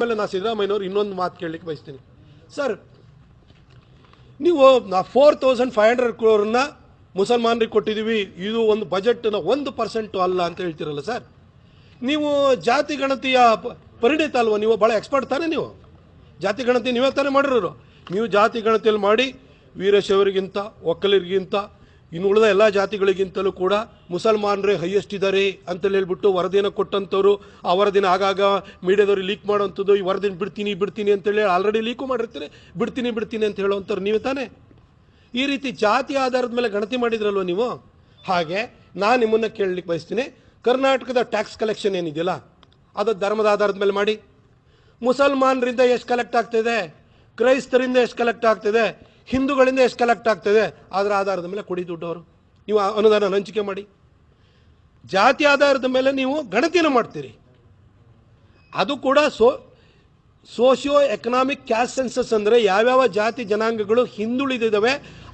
ಆಮೇಲೆ ನಾ ಸಿದ್ದರಾಮಯ್ಯನವ್ರು ಇನ್ನೊಂದು ಮಾತು ಕೇಳಲಿಕ್ಕೆ ಬಯಸ್ತೀನಿ. ಸರ್ ನೀವು ನಾ ಫೋರ್ ತೌಸಂಡ್ ಫೈವ್ ಹಂಡ್ರೆಡ್ ಕ್ರೋರ್ನ ಮುಸಲ್ಮಾನರಿಗೆ ಕೊಟ್ಟಿದ್ದೀವಿ, ಇದು ಒಂದು ಬಜೆಟ್ನ ಒಂದು ಪರ್ಸೆಂಟು ಅಲ್ಲ ಅಂತ ಹೇಳ್ತೀರಲ್ಲ ಸರ್ ನೀವು ಜಾತಿ ಗಣತಿಯ ಪರಿಣಿತ ಅಲ್ವಾ? ನೀವು ಭಾಳ ಎಕ್ಸ್ಪರ್ಟ್ ತಾನೇ ನೀವು. ಜಾತಿ ಗಣತಿ ನೀವೇ ತಾನೇ ಮಾಡಿರೋರು. ನೀವು ಜಾತಿ ಗಣತಿಯಲ್ಲಿ ಮಾಡಿ ವೀರಶೈವರಿಗಿಂತ ಒಕ್ಕಲಿರಿಗಿಂತ ಇನ್ನು ಉಳಿದ ಎಲ್ಲ ಜಾತಿಗಳಿಗಿಂತಲೂ ಕೂಡ ಮುಸಲ್ಮಾನರೇ ಹೈಯೆಸ್ಟ್ ಇದ್ದಾರೆ ಅಂತೇಳಿ ಹೇಳ್ಬಿಟ್ಟು ವರದಿನ ಕೊಟ್ಟಂಥವ್ರು ಆ ವರದಿನ ಆಗಾಗ ಮೀಡಿಯಾದವ್ರು ಲೀಕ್ ಮಾಡೋವಂಥದ್ದು, ಈ ವರದಿನ ಬಿಡ್ತೀನಿ ಬಿಡ್ತೀನಿ ಅಂತೇಳಿ ಆಲ್ರೆಡಿ ಲೀಕು ಮಾಡಿರ್ತೀನಿ ಬಿಡ್ತೀನಿ ಬಿಡ್ತೀನಿ ಅಂತ ಹೇಳೋವಂಥವ್ರು ನೀವೇ ತಾನೇ. ಈ ರೀತಿ ಜಾತಿ ಆಧಾರದ ಮೇಲೆ ಗಣತಿ ಮಾಡಿದ್ರಲ್ವ ನೀವು? ಹಾಗೆ ನಾನು ನಿಮ್ಮನ್ನು ಕೇಳಲಿಕ್ಕೆ ಬಯಸ್ತೀನಿ. ಕರ್ನಾಟಕದ ಟ್ಯಾಕ್ಸ್ ಕಲೆಕ್ಷನ್ ಏನಿದೆಯಲ್ಲ, ಅದು ಧರ್ಮದ ಆಧಾರದ ಮೇಲೆ ಮಾಡಿ. ಮುಸಲ್ಮಾನರಿಂದ ಎಷ್ಟು ಕಲೆಕ್ಟ್ ಆಗ್ತಿದೆ? ಕ್ರೈಸ್ತರಿಂದ ಎಷ್ಟು ಕಲೆಕ್ಟ್ ಆಗ್ತಿದೆ? ಹಿಂದೂಗಳಿಂದ ಎಷ್ಟು ಕಲೆಕ್ಟ್ ಆಗ್ತದೆ? ಅದರ ಆಧಾರದ ಮೇಲೆ ಕೊಡಿ ದುಡ್ಡವರು. ನೀವು ಅನುದಾನ ಹಂಚಿಕೆ ಮಾಡಿ. ಜಾತಿ ಆಧಾರದ ಮೇಲೆ ನೀವು ಗಣತಿನ ಮಾಡ್ತೀರಿ. ಅದು ಕೂಡ so socio economic caste census ಅಂದರೆ ಯಾವ್ಯಾವ ಜಾತಿ ಜನಾಂಗಗಳು ಹಿಂದುಳಿದಿದ್ದಾವೆ,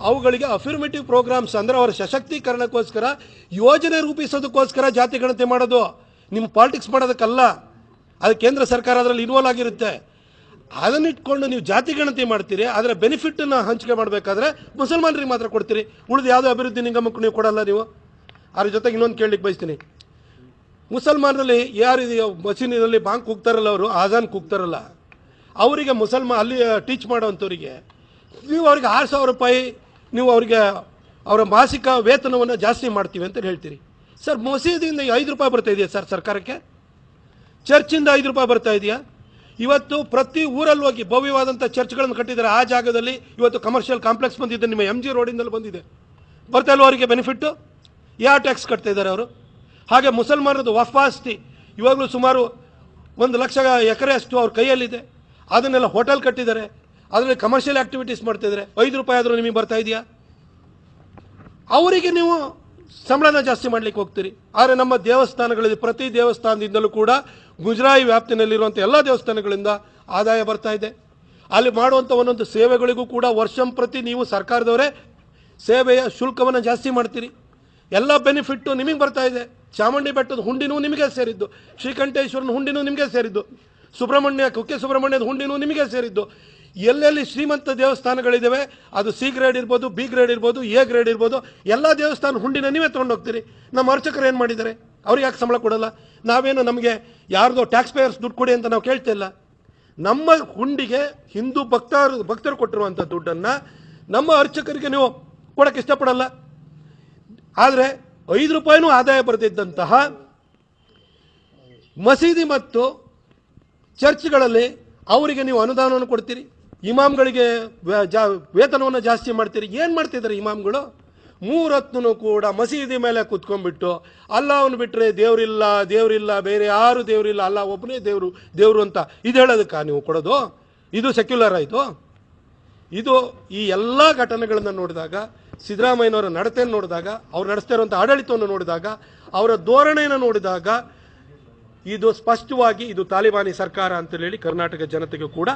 ಅವುಗಳಿಗೆ ಅಫಿರ್ಮೇಟಿವ್ ಪ್ರೋಗ್ರಾಮ್ಸ್ ಅಂದರೆ ಅವರ ಸಶಕ್ತೀಕರಣಕ್ಕೋಸ್ಕರ, ಯೋಜನೆ ರೂಪಿಸೋದಕ್ಕೋಸ್ಕರ ಜಾತಿ ಗಣತಿ ಮಾಡೋದು. ನಿಮ್ಮ ಪಾಲಿಟಿಕ್ಸ್ ಮಾಡೋದಕ್ಕಲ್ಲ. ಅದು ಕೇಂದ್ರ ಸರ್ಕಾರ ಅದರಲ್ಲಿ ಇನ್ವಾಲ್ವ್ ಆಗಿರುತ್ತೆ. ಅದನ್ನಿಟ್ಕೊಂಡು ನೀವು ಜಾತಿ ಗಣತಿ ಮಾಡ್ತೀರಿ ಅದರ ಬೆನಿಫಿಟ್ಟನ್ನು ಹಂಚಿಕೆ ಮಾಡಬೇಕಾದ್ರೆ ಮುಸಲ್ಮಾನರಿಗೆ ಮಾತ್ರ ಕೊಡ್ತೀರಿ. ಉಳಿದ ಯಾವುದೇ ಅಭಿವೃದ್ಧಿ ನಿಗಮಕ್ಕೂ ನೀವು ಕೊಡಲ್ಲ ನೀವು? ಅದ್ರ ಜೊತೆಗೆ ಇನ್ನೊಂದು ಕೇಳಲಿಕ್ಕೆ ಬಯಸ್ತೀನಿ. ಮುಸಲ್ಮಾನರಲ್ಲಿ ಯಾರು ಮಸೀನಿನಲ್ಲಿ ಬಾಂಕ್ ಕೂಗ್ತಾರಲ್ಲ ಅವರು, ಆಜಾನ್ ಕೂಗ್ತಾರಲ್ಲ, ಅವರಿಗೆ ಮುಸಲ್ಮಾನ್ ಅಲ್ಲಿ ಟೀಚ್ ಮಾಡೋವಂಥವ್ರಿಗೆ, ನೀವು ಅವ್ರಿಗೆ ಆರು ಸಾವಿರ ರೂಪಾಯಿ, ನೀವು ಅವರಿಗೆ ಅವರ ಮಾಸಿಕ ವೇತನವನ್ನು ಜಾಸ್ತಿ ಮಾಡ್ತೀವಿ ಅಂತ ಹೇಳ್ತೀರಿ. ಸರ್, ಮಸೀದಿಯಿಂದ ಐದು ರೂಪಾಯಿ ಬರ್ತಾ ಇದೆಯಾ ಸರ್ ಸರ್ಕಾರಕ್ಕೆ? ಚರ್ಚಿಂದ ಐದು ರೂಪಾಯಿ ಬರ್ತಾ ಇದೆಯಾ? ಇವತ್ತು ಪ್ರತಿ ಊರಲ್ಲಿ ಹೋಗಿ ಭವ್ಯವಾದಂಥ ಚರ್ಚ್ಗಳನ್ನು ಕಟ್ಟಿದ್ದಾರೆ. ಆ ಜಾಗದಲ್ಲಿ ಇವತ್ತು ಕಮರ್ಷಿಯಲ್ ಕಾಂಪ್ಲೆಕ್ಸ್ ಬಂದಿದೆ. ನಿಮ್ಮ ಎಂ ಜಿ ರೋಡಿಂದಲ್ಲಿ ಬಂದಿದೆ. ಬರ್ತಾ ಇಲ್ವ ಅವರಿಗೆ ಬೆನಿಫಿಟ್ಟು ಯಾವ ಟ್ಯಾಕ್ಸ್ ಕಟ್ತಾ ಇದ್ದಾರೆ ಅವರು? ಹಾಗೆ ಮುಸಲ್ಮಾನರದ್ದು ವಫಾಸ್ತಿ ಇವಾಗಲೂ ಸುಮಾರು ಒಂದು ಲಕ್ಷ ಎಕರೆ ಅಷ್ಟು ಅವ್ರ ಕೈಯಲ್ಲಿದೆ. ಅದನ್ನೆಲ್ಲ ಹೋಟೆಲ್ ಕಟ್ಟಿದ್ದಾರೆ. ಅದರಲ್ಲಿ ಕಮರ್ಷಿಯಲ್ ಆಕ್ಟಿವಿಟೀಸ್ ಮಾಡ್ತಿದ್ದಾರೆ ಐದು ರೂಪಾಯಿ ಆದರೂ ನಿಮಗೆ ಬರ್ತಾ ಇದೆಯಾ? ಅವರಿಗೆ ನೀವು ಸಂಬಳನ ಜಾಸ್ತಿ ಮಾಡ್ಲಿಕ್ಕೆ ಹೋಗ್ತೀರಿ. ಆದರೆ ನಮ್ಮ ದೇವಸ್ಥಾನಗಳಲ್ಲಿ ಪ್ರತಿ ದೇವಸ್ಥಾನದಿಂದಲೂ ಕೂಡ ಗುಜರಾಯಿ ವ್ಯಾಪ್ತಿನಲ್ಲಿರುವಂಥ ಎಲ್ಲ ದೇವಸ್ಥಾನಗಳಿಂದ ಆದಾಯ ಬರ್ತಾ ಇದೆ. ಅಲ್ಲಿ ಮಾಡುವಂಥ ಒಂದೊಂದು ಸೇವೆಗಳಿಗೂ ಕೂಡ ವರ್ಷಂಪ್ರತಿ ನೀವು ಸರ್ಕಾರದವರೇ ಸೇವೆಯ ಶುಲ್ಕವನ್ನು ಜಾಸ್ತಿ ಮಾಡ್ತೀರಿ. ಎಲ್ಲ ಬೆನಿಫಿಟ್ಟು ನಿಮಗೆ ಬರ್ತಾ ಇದೆ. ಚಾಮುಂಡಿ ಬೆಟ್ಟದ ಹುಂಡಿನೂ ನಿಮಗೆ ಸೇರಿದ್ದು. ಶ್ರೀಕಂಠೇಶ್ವರನ ಹುಂಡಿನೂ ನಿಮಗೆ ಸೇರಿದ್ದು. ಸುಬ್ರಹ್ಮಣ್ಯ ಕುಕ್ಕೆ ಸುಬ್ರಹ್ಮಣ್ಯದ ಹುಂಡಿನೂ ನಿಮಗೆ ಸೇರಿದ್ದು. ಎಲ್ಲೆಲ್ಲಿ ಶ್ರೀಮಂತ ದೇವಸ್ಥಾನಗಳಿದ್ದಾವೆ ಅದು ಸಿ ಗ್ರೇಡ್ ಇರ್ಬೋದು, ಬಿ ಗ್ರೇಡ್ ಇರ್ಬೋದು, ಎ ಗ್ರೇಡ್ ಇರ್ಬೋದು, ಎಲ್ಲ ದೇವಸ್ಥಾನ ಹುಂಡಿನ ನೀವೇ ತೊಗೊಂಡೋಗ್ತೀರಿ. ನಮ್ಮ ಅರ್ಚಕರು ಏನು ಮಾಡಿದ್ದಾರೆ? ಅವ್ರಿಗೆ ಯಾಕೆ ಸಂಬಳ ಕೊಡಲ್ಲ? ನಾವೇನು ನಮಗೆ ಯಾರ್ದೋ ಟ್ಯಾಕ್ಸ್ ಪೇಯರ್ಸ್ ದುಡ್ಡು ಕೊಡಿ ಅಂತ ನಾವು ಕೇಳ್ತಿಲ್ಲ ನಮ್ಮ ಹುಂಡಿಗೆ ಹಿಂದೂ ಭಕ್ತರು ಭಕ್ತರು ಕೊಟ್ಟಿರುವಂಥ ದುಡ್ಡನ್ನು ನಮ್ಮ ಅರ್ಚಕರಿಗೆ ನೀವು ಕೊಡೋಕ್ಕೆ ಇಷ್ಟಪಡಲ್ಲ. ಆದರೆ ಐದು ರೂಪಾಯಿನೂ ಆದಾಯ ಬರೆದಿದ್ದಂತಹ ಮಸೀದಿ ಮತ್ತು ಚರ್ಚ್ಗಳಲ್ಲಿ ಅವರಿಗೆ ನೀವು ಅನುದಾನವನ್ನು ಕೊಡ್ತೀರಿ. ಇಮಾಮ್ಗಳಿಗೆ ಜಾ ವೇತನವನ್ನು ಜಾಸ್ತಿ ಮಾಡ್ತೀರಿ, ಏನು ಮಾಡ್ತಿದ್ದಾರೆ ಇಮಾಮ್ಗಳು? ಮೂರತ್ನೂ ಕೂಡ ಮಸೀದಿ ಮೇಲೆ ಕುತ್ಕೊಂಡ್ಬಿಟ್ಟು ಅಲ್ಲಾವನ್ನು ಬಿಟ್ಟರೆ ದೇವರಿಲ್ಲ ದೇವರಿಲ್ಲ, ಬೇರೆ ಯಾರು ದೇವರಿಲ್ಲ, ಅಲ್ಲ ಒಬ್ಬನೇ ದೇವರು ದೇವರು ಅಂತ ಇದು ಹೇಳೋದಕ್ಕ ನೀವು ಕೊಡೋದು? ಇದು ಸೆಕ್ಯುಲರ್ ಆಯಿತು? ಇದು ಈ ಎಲ್ಲ ಘಟನೆಗಳನ್ನು ನೋಡಿದಾಗ, ಸಿದ್ದರಾಮಯ್ಯನವರ ನಡತೆಯನ್ನು ನೋಡಿದಾಗ, ಅವ್ರು ನಡೆಸ್ತಾ ಇರುವಂಥ ಆಡಳಿತವನ್ನು ನೋಡಿದಾಗ, ಅವರ ಧೋರಣೆಯನ್ನು ನೋಡಿದಾಗ, ಇದು ಸ್ಪಷ್ಟವಾಗಿ ಇದು ತಾಲಿಬಾನಿ ಸರ್ಕಾರ ಅಂತ ಹೇಳಿ ಕರ್ನಾಟಕ ಜನತೆಗೆ ಕೂಡ